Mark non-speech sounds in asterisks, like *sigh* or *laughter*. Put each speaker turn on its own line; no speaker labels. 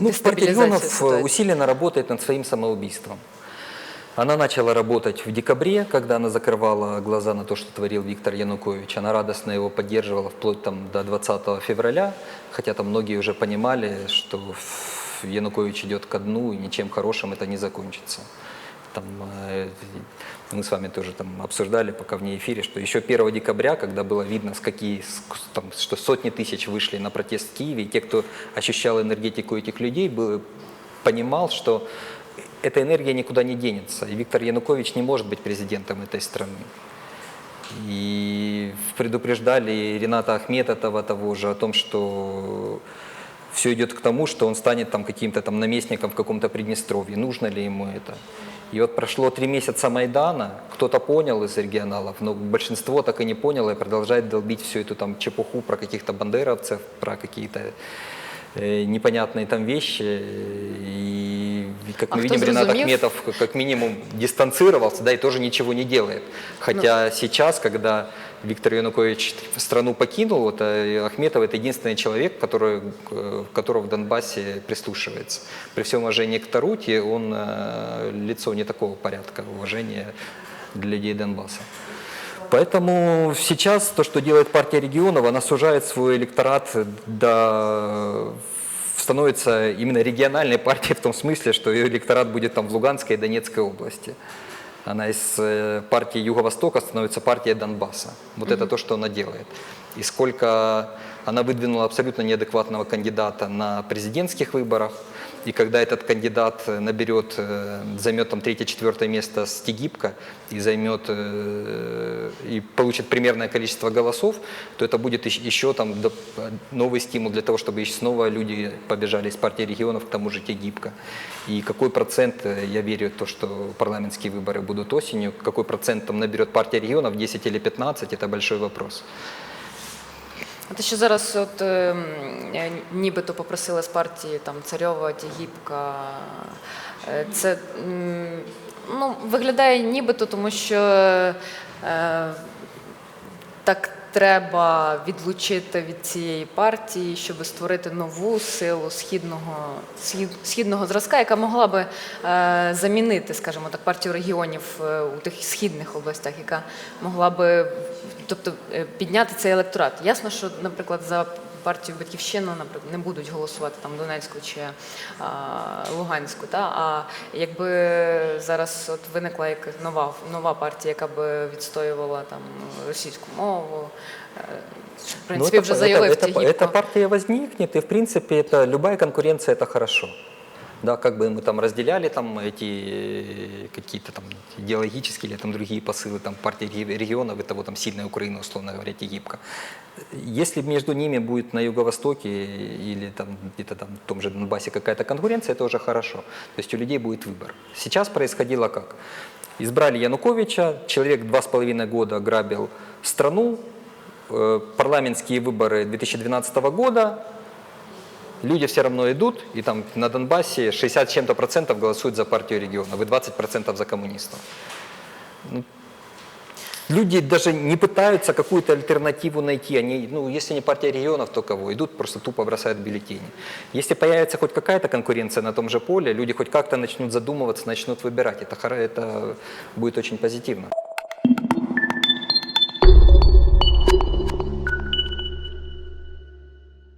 Ну, регионов э, усиленно работает над своим самоубийством. Она начала работать в декабре, когда она закрывала глаза на то, что творил Виктор Янукович. Она радостно его поддерживала вплоть там, до 20 февраля, хотя там многие уже понимали, что Янукович идет ко дну и ничем хорошим это не закончится. Там, э, мы с вами тоже там обсуждали пока вне эфире, что еще 1 декабря, когда было видно, с какие, там, что сотни тысяч вышли на протест в Киеве, и те, кто ощущал энергетику этих людей, был, понимал, что эта энергия никуда не денется. И Виктор Янукович не может быть президентом этой страны. И предупреждали Рената Ахметова того же о том, что все идет к тому, что он станет там каким-то там наместником в каком-то Приднестровье. Нужно ли ему это? И вот прошло три месяца Майдана, кто-то понял из регионалов, но большинство так и не поняло и продолжает долбить всю эту там чепуху про каких-то бандеровцев, про какие-то э, непонятные там вещи. И как
А
мы видим, Ренат
зрозумів?
Ахметов как- как минимум дистанцировался, да, и тоже ничего не делает. Хотя
Ну.
сейчас, когда Виктор Янукович страну покинул, вот, э, Ахметов это единственный человек, который, э, которого в Донбассе прислушивается. При всем уважении к Таруте, он э, лицо не такого порядка уважения для людей Донбасса. Поэтому сейчас то, что делает партия регионов, она сужает свой электорат до становится именно региональной *laughs* партией в том смысле, что ее электорат будет там в Луганской и Донецкой области. Она из э, партии Юго-Востока становится партией Донбасса. Вот это то, что она делает. И сколько она выдвинула абсолютно неадекватного кандидата на президентских выборах, и когда этот кандидат э, наберет, э, займет там третье-четвертое место с Тегибко и займет э, и получит примерное количество голосов, то это будет ещ- еще там новый стимул для того, чтобы снова люди побежали из партии регионов к тому же Тегибко. И какой процент, я верю то, что парламентские выборы будут осенью, какой процент там наберет партия регионов, 10 или 15, это большой вопрос.
А Те, що зараз от, ем, е, нібито попросили з партії там Царьова, Тігіпка, е, це м, ну, виглядає нібито, тому що е, так треба відлучити від цієї партії, щоб створити нову силу східного, схід, східного зразка, яка могла би е, замінити, скажімо так, партію регіонів е, у тих східних областях, яка могла би тобто, е, підняти цей електорат. Ясно, що, наприклад, за партію Батьківщину, наприклад, не будуть голосувати там Донецьку чи а, Луганську. Та? А якби зараз от виникла якась нова, нова партія, яка би відстоювала там російську мову, е, в принципі,
Ну,
вже заявив
это,
Тігіпко.
эта партия возникнет, и в принципе это, любая конкуренция это хорошо. Да, как бы мы там разделяли там эти э, какие-то там идеологические или там другие посылы там партии реги- регионов и того там сильная Украина, условно говоря, Египка. Если между ними будет на юго-востоке или там где-то там в том же Донбассе какая-то конкуренция, это уже хорошо. То есть у людей будет выбор. Сейчас происходило как? Избрали Януковича, человек два с половиной года грабил страну, э, парламентские выборы 2012 года, люди все равно идут, и там на Донбассе 60 с чем-то процентов голосуют за партию регионов и 20 процентов за коммунистов. Ну, Люди даже не пытаются какую-то альтернативу найти. Они, ну, если не партия регионов, то кого? Идут, просто тупо бросают бюллетени. Если появится хоть какая-то конкуренция на том же поле, люди хоть как-то начнут задумываться, начнут выбирать. Это, это будет очень позитивно.